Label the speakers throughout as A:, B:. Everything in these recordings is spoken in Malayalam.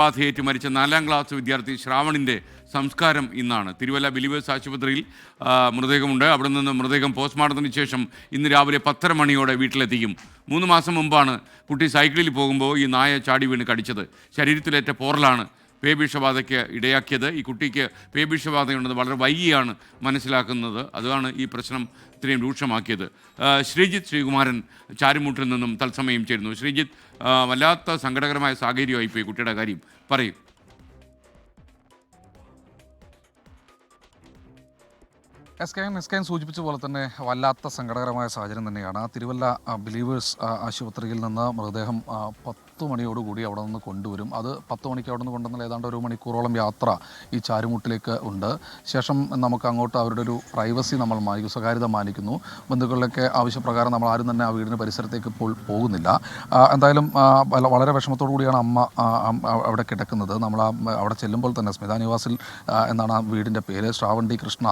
A: ബാധയേറ്റ് മരിച്ച നാലാം ക്ലാസ് വിദ്യാർത്ഥി ശ്രാവണിന്റെ സംസ്കാരം ഇന്നാണ്. തിരുവല്ല ബിലിവേഴ്സ് ആശുപത്രിയിൽ മൃതദേഹമുണ്ട്. അവിടെ നിന്ന് മൃതദേഹം പോസ്റ്റ്മോർട്ടത്തിന് ശേഷം ഇന്ന് രാവിലെ പത്തര മണിയോടെ വീട്ടിലെത്തിക്കും. മൂന്ന് മാസം മുമ്പാണ് കുട്ടി സൈക്കിളിൽ പോകുമ്പോൾ ഈ നായ ചാടി വീണ് കടിച്ചത്. ശരീരത്തിലേറ്റ പോറലാണ്. പേവിഷബാധയ്ക്ക് ഇടയാക്കിയത്. ഈ കുട്ടിക്ക് പേവിഷബാധയുണ്ടെന്ന് വളരെ വൈകിയാണ് മനസ്സിലാക്കുന്നത്. അതാണ് ഈ പ്രശ്നം ഇത്രയും രൂക്ഷമാക്കിയത്. ശ്രീജിത്ത് ശ്രീകുമാരൻ ചാരുമൂട്ടിൽ നിന്നും തത്സമയം ചേരുന്നു. ശ്രീജിത്ത് വല്ലാത്ത സങ്കടകരമായ സാഹചര്യമായിപ്പോയി കുട്ടിയുടെ കാര്യം. പറയും.
B: എസ് കെ എസ് കെ സൂചിപ്പിച്ച പോലെ തന്നെ വല്ലാത്ത സങ്കടകരമായ സാഹചര്യം തന്നെയാണ്. തിരുവല്ല ബിലീവേഴ്സ് ആശുപത്രിയിൽ നിന്ന് മൃതദേഹം ആ, പത്ത് മണിയോടുകൂടി അവിടെ നിന്ന് കൊണ്ടുവരും. അത് പത്ത് മണിക്ക് അവിടെ നിന്ന് കൊണ്ടുവന്നാൽ ഏതാണ്ട് ഒരു മണിക്കൂറോളം യാത്ര ഈ ചാരുമുട്ടിലേക്ക് ഉണ്ട്. ശേഷം നമുക്ക് അങ്ങോട്ട് അവരുടെ ഒരു പ്രൈവസി നമ്മൾ മാനിക്കും സ്വകാര്യത മാനിക്കുന്നു. ബന്ധുക്കളിലൊക്കെ ആവശ്യപ്രകാരം നമ്മൾ ആരും തന്നെ ആ വീടിന് പരിസരത്തേക്ക് ഇപ്പോൾ പോകുന്നില്ല. എന്തായാലും വളരെ വിഷമത്തോടു കൂടിയാണ് അമ്മ അവിടെ കിടക്കുന്നത്. നമ്മൾ അവിടെ ചെല്ലുമ്പോൾ തന്നെ സ്മിത നിവാസിൽ എന്നാണ് ആ വീടിന്റെ പേര്. ശ്രാവണ്ടി കൃഷ്ണ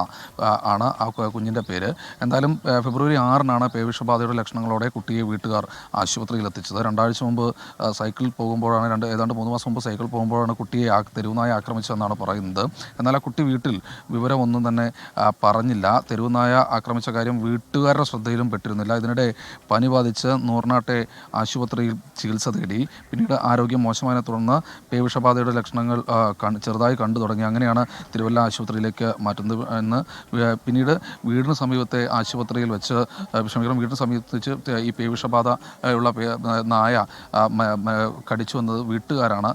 B: ആണ് ആ കുഞ്ഞിന്റെ പേര്. എന്തായാലും ഫെബ്രുവരി ആറിനാണ് പേവിഷബാധയുടെ ലക്ഷണങ്ങളോടെ കുട്ടിയെ വീട്ടുകാർ ആശുപത്രിയിൽ എത്തിച്ചത് രണ്ടാഴ്ച മുമ്പ് സൈക്കിളിൽ പോകുമ്പോഴാണ് രണ്ട് ഏതാണ്ട് മൂന്ന് മാസം മുമ്പ് സൈക്കിൾ പോകുമ്പോഴാണ് കുട്ടിയെ തെരുവുനായ ആക്രമിച്ചതെന്നാണ് പറയുന്നത്. എന്നാൽ ആ കുട്ടി വീട്ടിൽ വിവരമൊന്നും തന്നെ പറഞ്ഞില്ല. തെരുവുനായ ആക്രമിച്ച കാര്യം വീട്ടുകാരുടെ ശ്രദ്ധയിലും പെട്ടിരുന്നില്ല. ഇതിനിടെ പനി ബാധിച്ച് നൂറിനാട്ടെ ആശുപത്രിയിൽ ചികിത്സ തേടി. പിന്നീട് ആരോഗ്യം മോശമായതിനെ തുടർന്ന് പേവിഷബാധയുടെ ലക്ഷണങ്ങൾ ചെറുതായി കണ്ടു തുടങ്ങി. അങ്ങനെയാണ് തിരുവല്ല ആശുപത്രിയിലേക്ക് മാറ്റുന്നത് എന്ന് പിന്നീട് വീടിന് സമീപത്തെ ആശുപത്രിയിൽ വെച്ച് വിഷമിക്കണം വീടിന് സമീപത്ത് വെച്ച് ഈ പേവിഷബാധ ഉള്ള നായ കടിച്ചു വന്നത് വീട്ടുകാരാണ്.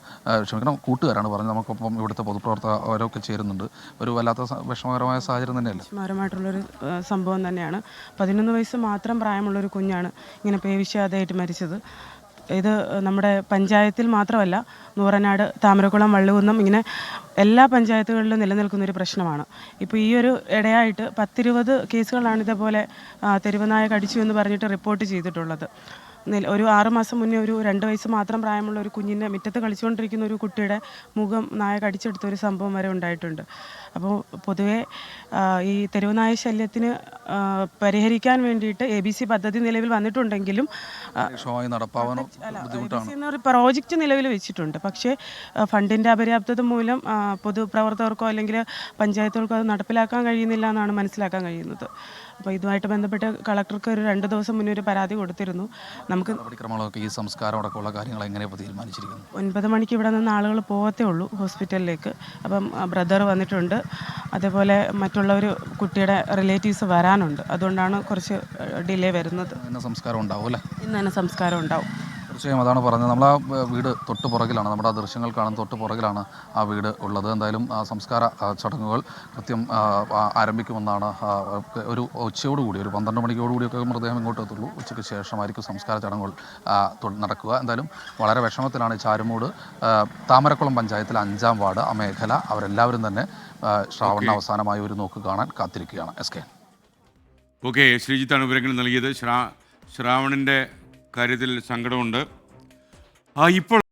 B: ക്ഷമിക്കണം കൂട്ടുകാരാണ് പറഞ്ഞത്. നമുക്കൊപ്പം ഇവിടുത്തെ പൊതുപ്രവർത്തകരൊക്കെ ചേരുന്നുണ്ട്. ഒരു വല്ലാത്ത വിഷമകരമായ സാഹചര്യം തന്നെയല്ലേ?
C: വിഷമകരമായിട്ടുള്ളൊരു സംഭവം തന്നെയാണ്. പതിനൊന്ന് വയസ്സ് മാത്രം പ്രായമുള്ളൊരു കുഞ്ഞാണ് ഇങ്ങനെ പേവിഷ്യാതായിട്ട് മരിച്ചത്. ഇത് നമ്മുടെ പഞ്ചായത്തിൽ മാത്രമല്ല നൂറനാട് താമരക്കുളം വള്ളുകുന്നം ഇങ്ങനെ എല്ലാ പഞ്ചായത്തുകളിലും നിലനിൽക്കുന്ന ഒരു പ്രശ്നമാണ്. ഇപ്പോൾ ഈ ഒരു ഇടയായിട്ട് പത്തിരുപത് കേസുകളാണ് ഇതേപോലെ തെരുവനായ കടിച്ചു എന്ന് പറഞ്ഞിട്ട് റിപ്പോർട്ട് ചെയ്തിട്ടുള്ളത്. ഒരു ആറ് മാസം മുന്നേ ഒരു രണ്ട് വയസ്സ് മാത്രം പ്രായമുള്ള ഒരു കുഞ്ഞിന്റെ മുറ്റത്ത് കളിച്ചുകൊണ്ടിരിക്കുന്ന ഒരു കുട്ടിയുടെ മുഖം നായ കടിച്ചെടുത്ത ഒരു സംഭവം വരെ ഉണ്ടായിട്ടുണ്ട്. അപ്പോൾ പൊതുവേ ഈ തെരുവുനായ ശല്യത്തിന് പരിഹരിക്കാൻ വേണ്ടിയിട്ട് എ ബി സി പദ്ധതി നിലവിൽ വന്നിട്ടുണ്ടെങ്കിലും എന്നൊരു പ്രോജക്റ്റ് നിലവിൽ വെച്ചിട്ടുണ്ട്. പക്ഷേ ഫണ്ടിന്റെ അപര്യാപ്തത മൂലം പൊതുപ്രവർത്തകർക്കോ അല്ലെങ്കിൽ പഞ്ചായത്തുകൾക്കോ അത് നടപ്പിലാക്കാൻ കഴിയുന്നില്ല എന്നാണ് മനസ്സിലാക്കാൻ കഴിയുന്നത്. അപ്പോൾ ഇതുമായിട്ട് ബന്ധപ്പെട്ട് കളക്ടർക്ക് ഒരു രണ്ട് ദിവസം മുന്നേ ഒരു പരാതി കൊടുത്തിരുന്നു. നമുക്ക്
B: നടപടിക്രമങ്ങളൊക്കെ ഈ സംസ്കാരം അടക്കമുള്ള കാര്യങ്ങൾ എങ്ങനെ തീരുമാനിച്ചിരിക്കുന്നു
C: ഒൻപത് മണിക്ക് ഇവിടെ നിന്ന് ആളുകൾ പോകത്തേ ഉള്ളൂ ഹോസ്പിറ്റലിലേക്ക്. അപ്പം ബ്രദർ വന്നിട്ടുണ്ട്. അതേപോലെ മറ്റുള്ളവർ കുട്ടിയുടെ റിലേറ്റീവ്സ് വരാനുണ്ട്. അതുകൊണ്ടാണ് കുറച്ച് ഡിലേ വരുന്നത്.
B: ഇന്ന് സംസ്കാരം ഉണ്ടാവും അല്ലേ?
C: ഇന്ന് തന്നെ സംസ്കാരം ഉണ്ടാവും.
B: തീർച്ചയായും അതാണ് പറഞ്ഞത്. നമ്മൾ ആ വീട് തൊട്ട് പുറകിലാണ്. നമ്മുടെ ആ ദൃശ്യങ്ങൾ കാണുന്ന തൊട്ട് പുറകിലാണ് ആ വീട് ഉള്ളത്. എന്തായാലും ആ സംസ്കാര ചടങ്ങുകൾ കൃത്യം ആരംഭിക്കുമെന്നാണ് ഒരു ഉച്ചയോടുകൂടി ഒരു പന്ത്രണ്ട് മണിക്കോടുകൂടിയൊക്കെ മൃതദേഹം ഇങ്ങോട്ട് എത്തുള്ളൂ. ഉച്ചയ്ക്ക് ശേഷമായിരിക്കും സംസ്കാര ചടങ്ങുകൾ നടക്കുക. എന്തായാലും വളരെ വിഷമത്തിലാണ് ചാരുമൂട് താമരക്കുളം പഞ്ചായത്തിലെ അഞ്ചാം വാർഡ് ആ മേഖല അവരെല്ലാവരും തന്നെ ശ്രാവണ അവസാനമായി ഒരു നോക്ക് കാണാൻ കാത്തിരിക്കുകയാണ്. S K.
A: ഓക്കെ ശ്രീജിത്താണ് വിവരങ്ങൾ നൽകിയത്. ശ്രാ ശ്രാവണിന്റെ കാര്യത്തിൽ സങ്കടമുണ്ട്. ആ ഇപ്പോൾ